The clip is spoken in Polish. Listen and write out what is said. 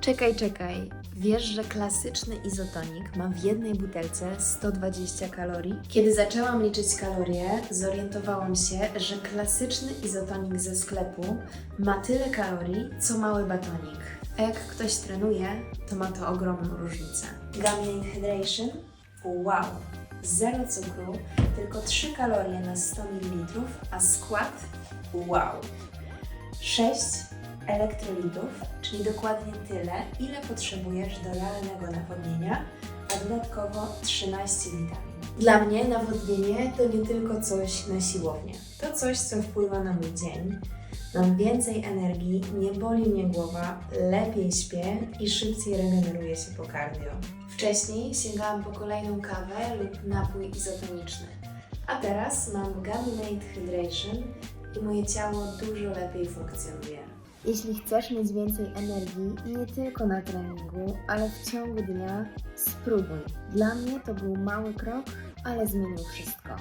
Czekaj, czekaj. Wiesz, że klasyczny izotonik ma w jednej butelce 120 kalorii? Kiedy zaczęłam liczyć kalorie, zorientowałam się, że klasyczny izotonik ze sklepu ma tyle kalorii, co mały batonik. A jak ktoś trenuje, to ma to ogromną różnicę. Gaminate Hydration? Wow! Zero cukru, tylko 3 kalorie na 100 ml, a skład? Wow! 6 elektrolitów, czyli dokładnie tyle, ile potrzebujesz do realnego nawodnienia, a dodatkowo 13 witamin. Dla mnie nawodnienie to nie tylko coś na siłownię. To coś, co wpływa na mój dzień. Mam więcej energii, nie boli mnie głowa, lepiej śpię i szybciej regeneruję się po cardio. Wcześniej sięgałam po kolejną kawę lub napój izotoniczny, a teraz mam Gaminate Hydration i moje ciało dużo lepiej funkcjonuje. Jeśli chcesz mieć więcej energii, nie tylko na treningu, ale w ciągu dnia, spróbuj. Dla mnie to był mały krok, ale zmienił wszystko.